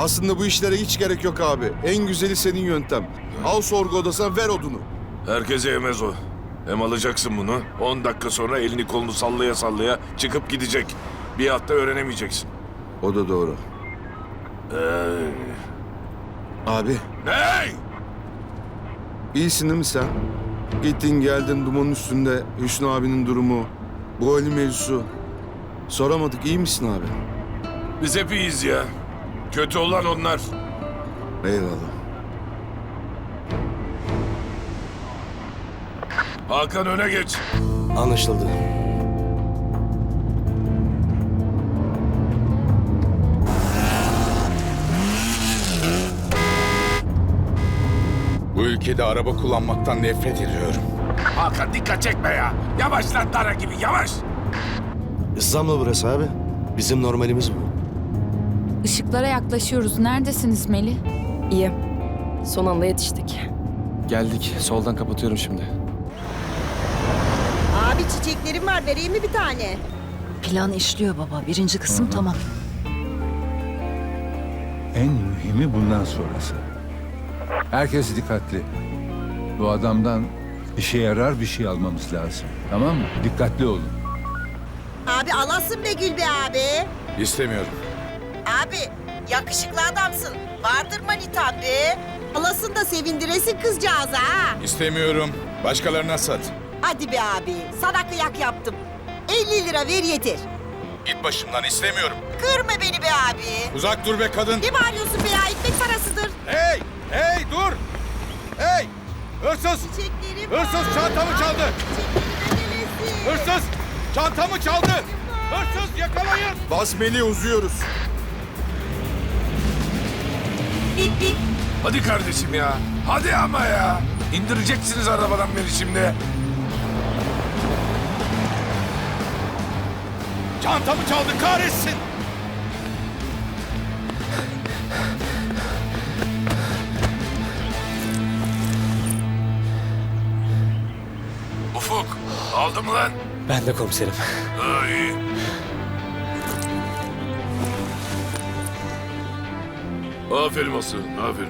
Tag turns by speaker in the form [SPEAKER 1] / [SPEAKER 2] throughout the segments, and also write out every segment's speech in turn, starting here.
[SPEAKER 1] Aslında bu işlere hiç gerek yok abi. En güzeli senin yöntem. Al sorgu odasına ver odunu.
[SPEAKER 2] Herkese yemez o. Hem alacaksın bunu. 10 dakika sonra elini kolunu sallaya sallaya çıkıp gidecek. Bir hatta öğrenemeyeceksin.
[SPEAKER 1] O da doğru. Abi
[SPEAKER 2] Hey!
[SPEAKER 1] iyisin değil mi sen? Gittin geldin dumanın üstünde. Hüsnü abinin durumu. Bu Ali mevzusu. Soramadık iyi misin abi?
[SPEAKER 2] Biz hep iyiyiz ya. Kötü olan onlar.
[SPEAKER 1] Eyvallah.
[SPEAKER 2] Hakan öne geç.
[SPEAKER 3] Anlaşıldı.
[SPEAKER 4] Bu ülkede araba kullanmaktan nefret ediyorum.
[SPEAKER 2] Hakan dikkat çekme ya. Yavaş lan dara gibi yavaş.
[SPEAKER 3] İstanbul burası abi. Bizim normalimiz bu.
[SPEAKER 5] Işıklara yaklaşıyoruz. Neredesiniz Melih?
[SPEAKER 6] İyi. Son anda yetiştik.
[SPEAKER 7] Geldik. Soldan kapatıyorum şimdi.
[SPEAKER 8] Abi çiçeklerim var vereyim mi bir tane?
[SPEAKER 9] Plan işliyor baba. Birinci kısım tamam.
[SPEAKER 10] En mühimi bundan sonrası. Herkes dikkatli. Bu adamdan işe yarar bir şey almamız lazım. Tamam mı? Dikkatli olun.
[SPEAKER 8] Abi alasın be Gül be abi.
[SPEAKER 4] İstemiyorum.
[SPEAKER 8] Abi yakışıklı adamsın. Vardır manitan be. Alasın da sevindiresin kızcağızı ha.
[SPEAKER 4] İstemiyorum. Başkalarına sat.
[SPEAKER 8] Hadi be abi sana kıyak yaptım. 50 lira ver yeter.
[SPEAKER 4] Git başımdan istemiyorum.
[SPEAKER 8] Kırma beni be abi.
[SPEAKER 4] Uzak dur be kadın.
[SPEAKER 8] Ne bağırıyorsun be ya ekmek parasıdır.
[SPEAKER 4] Hey! Hey dur! Hey! Hırsız!
[SPEAKER 8] Çiçeklerim
[SPEAKER 4] Hırsız çantamı çaldı.
[SPEAKER 8] Çiçeklerim.
[SPEAKER 4] Hırsız! Çantamı çaldı! Hırsız yakalayın!
[SPEAKER 1] Bas Melih uzuyoruz.
[SPEAKER 2] Hadi kardeşim ya. Hadi ama ya. İndireceksiniz arabadan beni şimdi.
[SPEAKER 4] Çantamı çaldı kahretsin!
[SPEAKER 2] Ufuk aldım lan.
[SPEAKER 7] Ben de komiserim.
[SPEAKER 2] İyi. Aferin Aslı, aferin.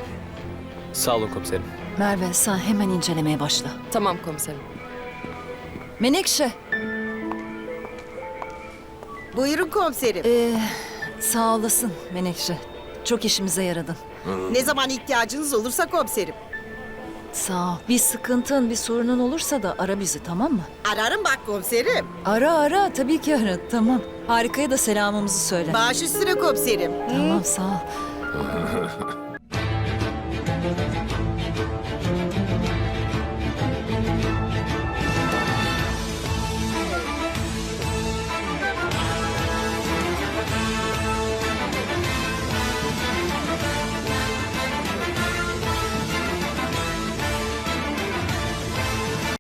[SPEAKER 7] Sağ olun komiserim.
[SPEAKER 9] Merve sen hemen incelemeye başla.
[SPEAKER 6] Tamam komiserim.
[SPEAKER 9] Menekşe.
[SPEAKER 8] Buyurun komiserim.
[SPEAKER 9] Ee, sağ olasın Menekşe. Çok işimize yaradın.
[SPEAKER 8] Ne zaman ihtiyacınız olursa komiserim.
[SPEAKER 9] Sağ ol. Bir sıkıntın, bir sorunun olursa da ara bizi tamam mı?
[SPEAKER 8] Ararım bak komiserim.
[SPEAKER 9] Ara ara tabii ki ara. Tamam. Harikaya da selamımızı söyle.
[SPEAKER 8] Baş üstüne komiserim.
[SPEAKER 9] Tamam sağ ol. Ha ha ha.